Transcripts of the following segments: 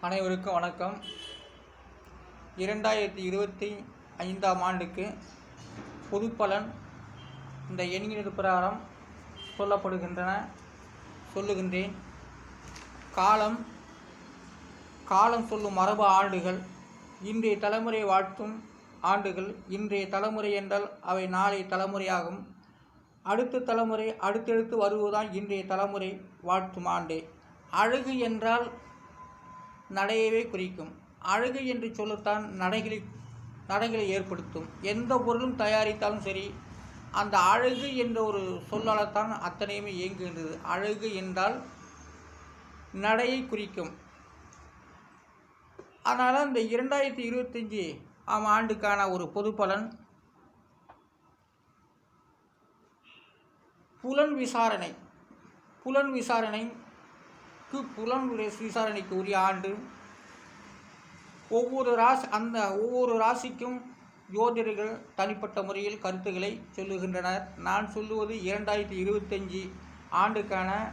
அனைவருக்கும் வணக்கம். இரண்டாயிரத்தி இருபத்தி ஐந்தாம் ஆண்டுக்கு பொதுப்பலன் இந்த எண்ணின் பிரகாரம் சொல்லப்படுகின்றன சொல்லுகின்றேன். காலம் காலம் சொல்லும் மரபு ஆண்டுகள் இன்றைய தலைமுறை வாழ்த்தும் ஆண்டுகள் இன்றைய தலைமுறை என்றால் அவை நாளைய தலைமுறையாகும். அடுத்த தலைமுறை அடுத்தடுத்து வருவதுதான் இன்றைய தலைமுறை வாழ்த்தும் ஆண்டு. அழகு என்றால் நடையவே குறிக்கும். அழகு என்று சொல்லத்தான் நடைகளை நடைகளை ஏற்படுத்தும். எந்த பொருளும் தயாரித்தாலும் சரி அந்த அழகு என்ற ஒரு சொல்லால்தான் அத்தனையுமே இயங்குகின்றது. அழகு என்றால் நடையை குறிக்கும். அதனால் இந்த இரண்டாயிரத்தி இருபத்தஞ்சி ஆம் ஆண்டுக்கான ஒரு பொது பலன் புலன் விசாரணை. புலன் விசாரணை புலன் வி- விசாரணைக்கு உரிய ஆண்டு. ஒவ்வொரு ராசி அந்த ஒவ்வொரு ராசிக்கும் ஜோதிடர்கள் தனிப்பட்ட முறையில் கருத்துக்களை சொல்லுகின்றனர். நான் சொல்லுவது இரண்டாயிரத்தி இருபத்தஞ்சி ஆண்டுக்கான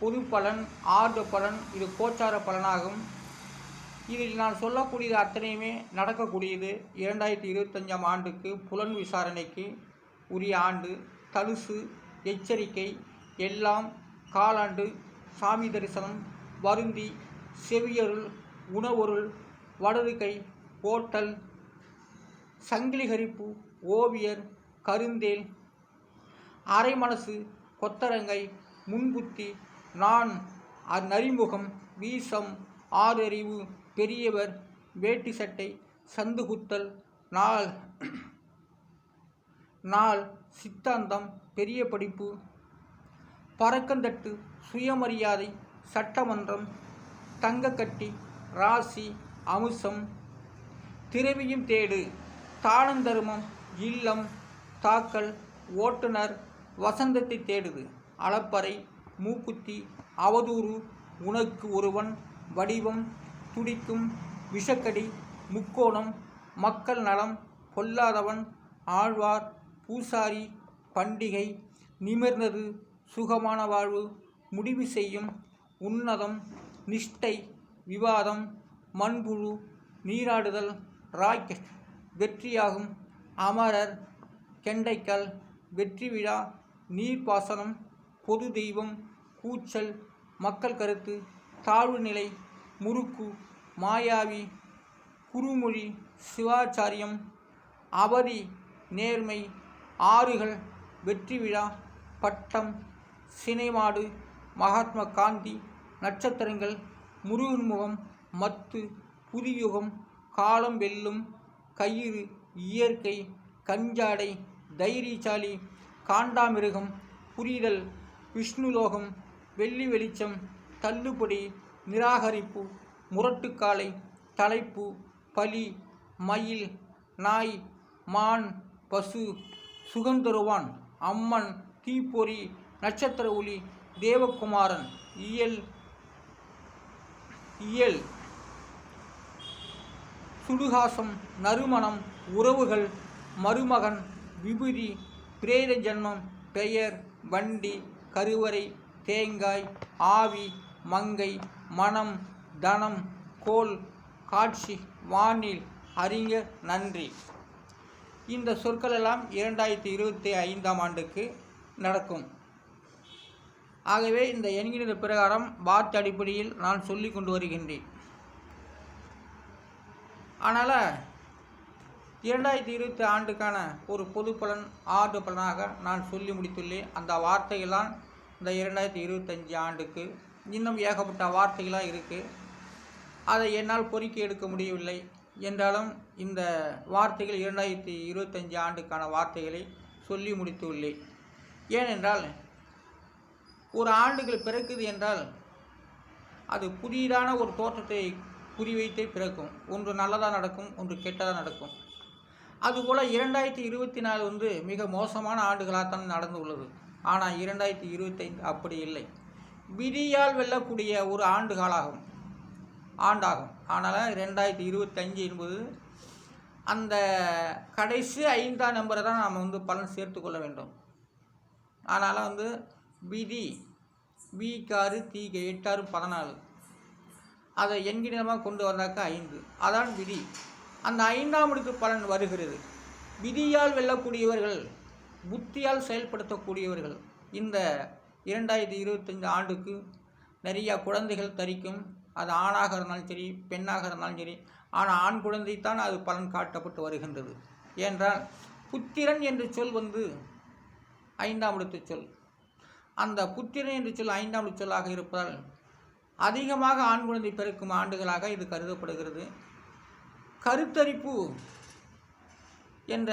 பொது பலன் ஆர்ட பலன் இது கோச்சார பலனாகும். இதில் நான் சொல்லக்கூடியது அத்தனையுமே நடக்கக்கூடியது. இரண்டாயிரத்தி இருபத்தஞ்சாம் ஆண்டுக்கு புலன் விசாரணைக்கு உரிய ஆண்டு. தலுசு எச்சரிக்கை எல்லாம் காலாண்டு சாமி தரிசனம் வருந்தி செவியருள் உணவொருள் வலது கை ஓட்டல் சங்கிலிகரிப்பு ஓவியர் கருந்தேல் அரைமனசு கொத்தரங்கை முன்புத்தி நான் அந்நறிமுகம் வீசம் ஆறறிவு பெரியவர் வேட்டி சட்டை சந்துகுத்தல் நாள் நாள் சித்தாந்தம் பெரிய படிப்பு பறக்கந்தட்டு சுயமரியாதை சட்டமன்றம் தங்கக்கட்டி ராசி அம்சம் திரவியும் தேடு தாளந்தருமம் இல்லம் தாக்கல் ஓட்டுநர் வசந்தத்தை தேடுது. அளப்பறை மூக்குத்தி அவதூறு உனக்கு ஒருவன் வடிவம் துடிக்கும் விஷக்கடி முக்கோணம் மக்கள் நலம் பொல்லாதவன் ஆழ்வார் பூசாரி பண்டிகை நிமிர்ந்தது சுகமான வாழ்வு முடிவு செய்யும் உன்னதம் நிஷ்டை விவாதம் மண்புழு நீராடுதல் ராக்கெட் வெற்றியாகும் அமரர் கெண்டைக்கல் வெற்றி விழா நீர்ப்பாசனம் பொது தெய்வம் கூச்சல் மக்கள் கருத்து தாழ்வு நிலை முறுக்கு மாயாவி குறுமொழி சிவாச்சாரியம் அவதி நேர்மை ஆறுகள் வெற்றி விழா பட்டம் சினைமாடு மகாத்மா காந்தி நட்சத்திரங்கள் முருகன் முகம் மத்து புதியுகம் காலம் வெல்லும் கயிறு இயற்கை கஞ்சாடை தைரியசாலி காண்டாமிருகம் புரிதல் விஷ்ணுலோகம் வெள்ளி வெளிச்சம் தள்ளுபடி நிராகரிப்பு முரட்டுக்காலை தலைப்பு பலி மயில் நாய் மான் பசு சுகந்தருவான் அம்மன் தீப்பொறி நட்சத்திர ஒளி தேவகுமாரன் இயல் இயல் சுடுகாசம் நறுமணம் உறவுகள் மருமகன் விபூதி பிரேத ஜன்மம் பெயர் வண்டி கருவறை தேங்காய் ஆவி மங்கை மனம் தனம் கோல் காட்சி வானில் அறிஞர் நன்றி. இந்த சொற்கள் எல்லாம் இரண்டாயிரத்தி இருபத்தி ஐந்தாம் ஆண்டுக்கு நடக்கும். ஆகவே இந்த எண்கிற பிரகாரம் வார்த்தை அடிப்படையில் நான் சொல்லி கொண்டு வருகின்றேன். அதனால் இரண்டாயிரத்தி இருபத்தி ஆண்டுக்கான ஒரு பொது பலன் ஆண்டு பலனாக நான் சொல்லி முடித்துள்ளேன். அந்த வார்த்தைகள்லாம் இந்த இரண்டாயிரத்தி இருபத்தஞ்சி ஆண்டுக்கு இன்னும் ஏகப்பட்ட வார்த்தைகளாக இருக்குது அதை என்னால் பொறுக்கி எடுக்க முடியவில்லை. என்றாலும் இந்த வார்த்தைகள் இரண்டாயிரத்தி இருபத்தஞ்சி ஆண்டுக்கான வார்த்தைகளை சொல்லி முடித்துள்ளேன். ஏனென்றால் ஒரு ஆண்டுகள் பிறக்குது என்றால் அது புதிதான ஒரு தோற்றத்தை குறிவைத்தே பிறக்கும். ஒன்று நல்லதாக நடக்கும் ஒன்று கெட்டதாக நடக்கும். அதுபோல் இரண்டாயிரத்தி இருபத்தி நாலு வந்து மிக மோசமான ஆண்டுகளாகத்தான் நடந்து உள்ளது ஆனால் இரண்டாயிரத்தி இருபத்தைந்து அப்படி இல்லை. விதியால் வெல்லக்கூடிய ஒரு ஆண்டு காலாகும் ஆண்டாகும். ஆனால் ரெண்டாயிரத்தி இருபத்தஞ்சு என்பது அந்த கடைசி ஐந்தாம் நம்பரை தான் நாம் வந்து பலன் சேர்த்து கொள்ள வேண்டும். அதனால் வந்து விதி. விக்காறு தீக எட்டாறு பதினாலு. அதை எண்கிடமாக கொண்டு வந்தாக்கா ஐந்து. அதான் விதி. அந்த ஐந்தாம் இடத்து பலன் வருகிறது. விதியால் வெல்லக்கூடியவர்கள் புத்தியால் செயல்படுத்தக்கூடியவர்கள் இந்த இரண்டாயிரத்தி இருபத்தஞ்சு ஆண்டுக்கு நிறையா குழந்தைகள் தரிக்கும். அது ஆணாக இருந்தாலும் சரி பெண்ணாக இருந்தாலும் சரி ஆனால் ஆண் குழந்தைத்தான் அது பலன் காட்டப்பட்டு வருகின்றது. ஏன்றால் புத்திரன் என்ற சொல் வந்து ஐந்தாம் இடத்து சொல். அந்த புத்திரன் என்று சொல் ஐந்தாம் சொல்லாக இருப்பதால் அதிகமாக ஆண் குழந்தை பிறக்கும் ஆண்டுகளாக இது கருதப்படுகிறது. கருத்தரிப்பு என்ற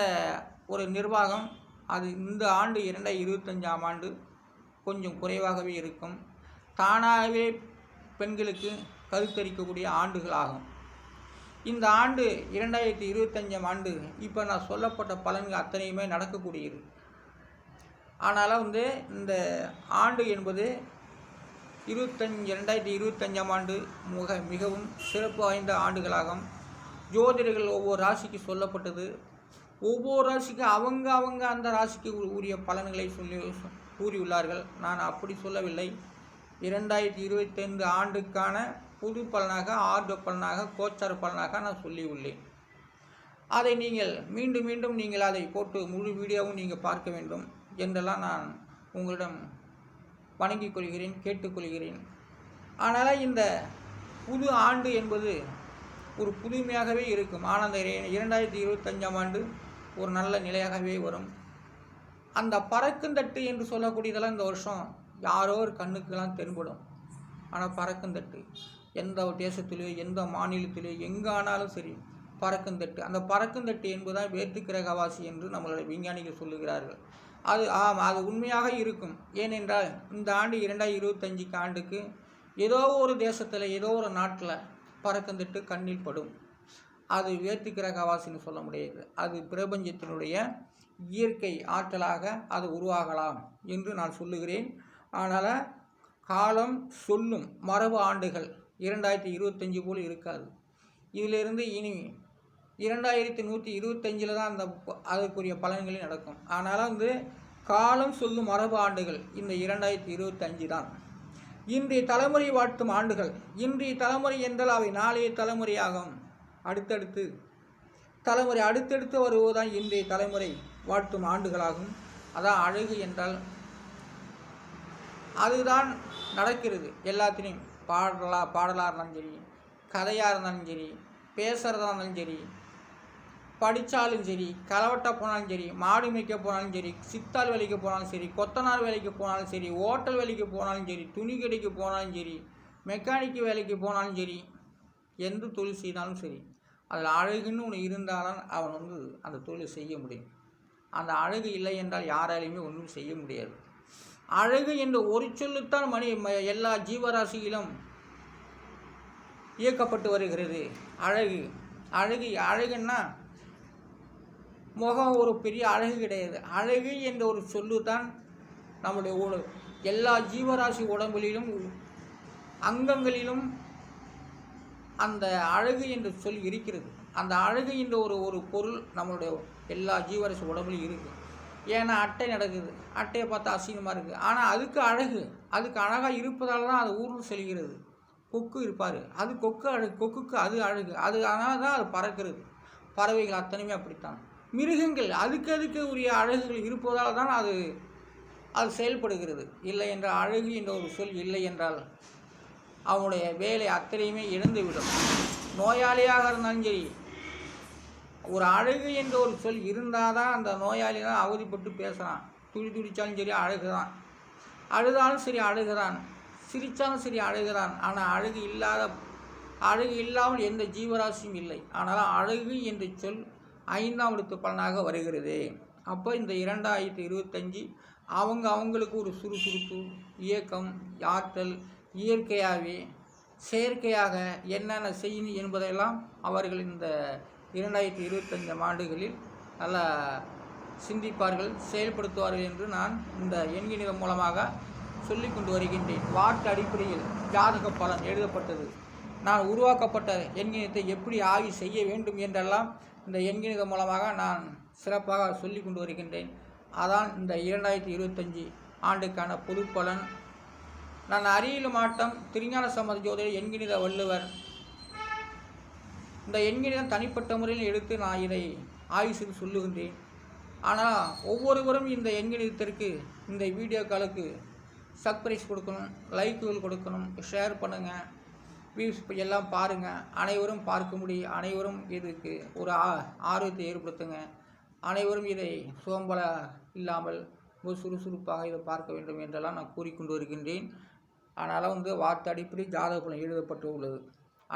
ஒரு நிர்வாகம் அது இந்த ஆண்டு இரண்டாயிரத்தி இருபத்தஞ்சாம் ஆண்டு கொஞ்சம் குறைவாகவே இருக்கும். தானாகவே பெண்களுக்கு கருத்தரிக்கக்கூடிய ஆண்டுகளாகும். இந்த ஆண்டு இரண்டாயிரத்தி இருபத்தஞ்சாம் ஆண்டு இப்போ நான் சொல்லப்பட்ட பலன்கள் அத்தனையுமே நடக்கக்கூடியது. ஆனாலும் வந்து இந்த ஆண்டு என்பது இருபத்தஞ்சி ரெண்டாயிரத்தி இருபத்தஞ்சாம் ஆண்டு மிக மிகவும் சிறப்பு வாய்ந்த ஆண்டுகளாகும். ஜோதிடர்கள் ஒவ்வொரு ராசிக்கு சொல்லப்பட்டது. ஒவ்வொரு ராசிக்கு அவங்க அவங்க அந்த ராசிக்கு உரிய பலன்களை சொல்லி கூறியுள்ளார்கள். நான் அப்படி சொல்லவில்லை. இரண்டாயிரத்தி இருபத்தைந்து ஆண்டுக்கான புது பலனாக ஆர்ட பலனாக கோச்சார பலனாக நான் சொல்லியுள்ளேன். அதை நீங்கள் மீண்டும் மீண்டும் நீங்கள் அதை போட்டு முழு வீடியோவும் நீங்கள் பார்க்க வேண்டும். என்றெல்லாம் நான் உங்களிடம் வணங்கிக் கொள்கிறேன் கேட்டுக்கொள்கிறேன் ஆனால் இந்த புது ஆண்டு என்பது ஒரு புதுமையாகவே இருக்கும். ஆனால் அந்த இரண்டாயிரத்தி இருபத்தஞ்சாம் ஆண்டு ஒரு நல்ல நிலையாகவே வரும். அந்த பறக்குந்தட்டு என்று சொல்லக்கூடியதெல்லாம் இந்த வருஷம் யாரோ ஒரு கண்ணுக்கெல்லாம் தென்படும். ஆனால் பறக்குந்தட்டு எந்த தேசத்திலேயோ எந்த மாநிலத்திலேயோ எங்கே ஆனாலும் சரி பறக்குந்தட்டு அந்த பறக்குந்தட்டு என்பதுதான் வேற்று கிரகவாசி என்று நம்மளுடைய விஞ்ஞானிகள் சொல்லுகிறார்கள். அது ஆம் அது உண்மையாக இருக்கும். ஏனென்றால் இந்த ஆண்டு இரண்டாயிரத்தி இருபத்தஞ்சுக்கு ஆண்டுக்கு ஏதோ ஒரு தேசத்தில் ஏதோ ஒரு நாட்டில் பறக்கந்துட்டு கண்ணில் படும். அது வேர்த்திக்கிற கிரகவாசின்னு சொல்ல முடியாது. அது பிரபஞ்சத்தினுடைய இயற்கை ஆற்றலாக அது உருவாகலாம் என்று நான் சொல்லுகிறேன். ஆனால் காலம் சொல்லும் மரபு ஆண்டுகள் இரண்டாயிரத்தி இருபத்தஞ்சி போல் இருக்காது. இதிலிருந்து இனி இரண்டாயிரத்தி நூற்றி இருபத்தஞ்சில் தான் அந்த அதற்குரிய பலன்களே நடக்கும். ஆனால் வந்து காலம் சொல்லும் மரபு ஆண்டுகள் இந்த இரண்டாயிரத்தி இருபத்தஞ்சு தான். இன்றைய தலைமுறை வாழ்த்தும் ஆண்டுகள். இன்றைய தலைமுறை என்றால் அவை நாளைய தலைமுறையாகும். அடுத்தடுத்து தலைமுறை அடுத்தடுத்து வருவதுதான் இன்றைய தலைமுறை வாழ்த்தும் ஆண்டுகளாகும். அதான் அழகு என்றால் அதுதான் நடக்கிறது. எல்லாத்திலையும் பாடலா பாடலாக இருந்தாலும் சரி கதையாக இருந்தாலும் சரி பேசுகிறதா இருந்தாலும் சரி படித்தாலும் சரி களவட்ட போனாலும் சரி மாடு மேய்க்க போனாலும் சரி சித்தாள் வேலைக்கு போனாலும் சரி கொத்தனார் வேலைக்கு போனாலும் சரி ஓட்டல் வேலைக்கு போனாலும் சரி துணி கடைக்கு போனாலும் சரி மெக்கானிக்கு வேலைக்கு போனாலும் சரி எந்த தொழில் செய்தாலும் சரி அதில் அழகுன்னு ஒன்று இருந்தாலும் அவன் வந்து அந்த தொழிலை செய்ய முடியும். அந்த அழகு இல்லை என்றால் யாராலையுமே ஒன்றும் செய்ய முடியாது. அழகு என்ற ஒரு சொல்லுத்தான் மணி ம- எல்லா ஜீவராசியிலும் இயக்கப்பட்டு வருகிறது. அழகு அழகு அழகுன்னா முகம் ஒரு பெரிய அழகு கிடையாது. அழகு என்ற ஒரு சொல்லு தான் நம்முடைய உடல் எல்லா ஜீவராசி உடம்புகளிலும் அங்கங்களிலும் அந்த அழகு என்ற சொல் இருக்கிறது. அந்த அழகு என்ற ஒரு ஒரு பொருள் நம்மளுடைய எல்லா ஜீவராசி உடம்புலையும் இருக்குது ஏன்னா அட்டை நடக்குது. அட்டையை பார்த்தா அசிங்கமாக இருக்குது ஆனால் அதுக்கு அழகு. அதுக்கு அழகாக இருப்பதால் தான் அது ஊர்னு செல்கிறது. கொக்கு இருப்பார். அது கொக்கு அழகு. கொக்குக்கு அது அழகு. அது அதனால தான் அது பறக்கிறது. பறவைகள் அத்தனையுமே அப்படித்தான். மிருகங்கள் அதுக்கு அதுக்கு உரிய அழகுகள் இருப்பதால் தான் அது அது செயல்படுகிறது. இல்லை என்றால் அழகு என்ற ஒரு சொல் இல்லை என்றால் அவனுடைய வேலை அத்தனையுமே இழந்துவிடும். நோயாளியாக இருந்தாலும் சரி ஒரு அழகு என்ற ஒரு சொல் இருந்தால் தான் அந்த நோயாளி தான் அவதிப்பட்டு பேசுகிறான். துடி துடித்தாலும் சரி அழகுதான். அழுதாலும் சரி அழுகிறான் சிரித்தாலும் சரி அழுகிறான் ஆனால் அழகு இல்லாத அழகு இல்லாமல் எந்த ஜீவராசியும் இல்லை. ஆனால் அழகு என்ற சொல் ஐந்தாம் இடத்து பலனாக வருகிறது. அப்போ இந்த இரண்டாயிரத்தி இருபத்தஞ்சி அவங்க அவங்களுக்கு ஒரு சுறுசுறுப்பு இயக்கம் ஆற்றல் இயற்கையாகவே செயற்கையாக என்னென்ன செய்யணும் என்பதையெல்லாம் அவர்கள் இந்த இரண்டாயிரத்தி இருபத்தஞ்சாம் ஆண்டுகளில் நல்லா சிந்திப்பார்கள் செயல்படுத்துவார்கள் என்று நான் இந்த எண்கிணிதம் மூலமாக சொல்லி கொண்டு வருகின்றேன். வாட்டு அடிப்படையில் ஜாதக பலன் எழுதப்பட்டது. நான் உருவாக்கப்பட்ட எண்கிணத்தை எப்படி ஆய்வு செய்ய வேண்டும் என்றெல்லாம் இந்த எண்கணிதம் மூலமாக நான் சிறப்பாக சொல்லி கொண்டு வருகின்றேன். அதான் இந்த இரண்டாயிரத்தி இருபத்தஞ்சி ஆண்டுக்கான பொது பலன் நான் அரியலு மாவட்டம் திருஞான சம்மத ஜோதிடர் எண்கிணித வள்ளுவர். இந்த எண்கிணிதம் தனிப்பட்ட முறையில் எடுத்து நான் இதை ஆய்வு செய்து சொல்லுகின்றேன். ஆனால் ஒவ்வொருவரும் இந்த எண்கிணிதத்திற்கு இந்த வீடியோக்களுக்கு சர்ப்ரைஸ் கொடுக்கணும் லைக்குகள் கொடுக்கணும் ஷேர் பண்ணுங்கள் வியூஸ் எல்லாம் பாருங்கள் அனைவரும் பார்க்க முடியும் அனைவரும் இதுக்கு ஒரு ஆ ஆர்வத்தை ஏற்படுத்துங்க. அனைவரும் இதை சோம்பல இல்லாமல் ரொம்ப சுறுசுறுப்பாக இதை பார்க்க வேண்டும் என்றெல்லாம் நான் கூறிக்கொண்டு வருகின்றேன். அதனால் வந்து வார்த்தை அடிப்படை ஜாதக பலன் எழுதப்பட்டு உள்ளது.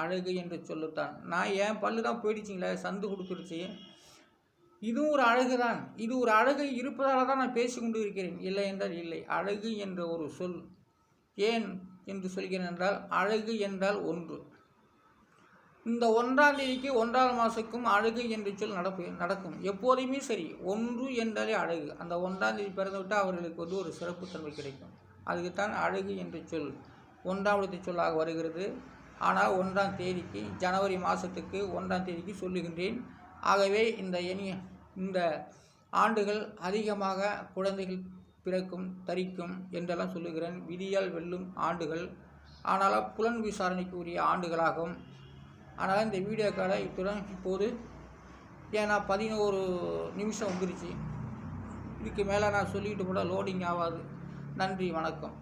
அழகு என்று சொல்லத்தான். நான் ஏன் பல்லு தான் போயிடுச்சிங்களே சந்து கொடுத்துருச்சு இதுவும் ஒரு அழகு தான். இது ஒரு அழகு இருப்பதால் தான் நான் பேசிக்கொண்டு இருக்கிறேன். இல்லை என்றால் இல்லை. அழகு என்ற ஒரு சொல். ஏன் என்று சொல்கிறேன் என்றால் அழகு என்றால் ஒன்று. இந்த ஒன்றாம் தேதிக்கு ஒன்றாம் மாதக்கும் அழகு என்று சொல் நடப்பு நடக்கும். எப்போதுமே சரி ஒன்று என்றாலே அழகு. அந்த ஒன்றாம் தேதி பிறந்து விட்டால் அவர்களுக்கு வந்து ஒரு சிறப்புத்தன்மை கிடைக்கும். அதுக்குத்தான் அழகு என்று சொல். ஒன்றாம் இடத்து சொல்லாக வருகிறது. ஆனால் ஒன்றாம் தேதிக்கு ஜனவரி மாதத்துக்கு ஒன்றாம் தேதிக்கு சொல்லுகின்றேன். ஆகவே இந்த எணி இந்த ஆண்டுகள் அதிகமாக குழந்தைகள் பிறக்கும் தரிக்கும் என்றெல்லாம் சொல்லுகிறேன். விதியால் வெல்லும் ஆண்டுகள். ஆனால் புலன் விசாரணைக்கு உரிய ஆண்டுகளாகும். ஆனால் இந்த வீடியோ காலை இத்துடன் இப்போது ஏன்னா பதினோரு நிமிஷம் வந்துருச்சு. இதுக்கு மேலே நான் சொல்லிட்டு கூட லோடிங் ஆகாது. நன்றி வணக்கம்.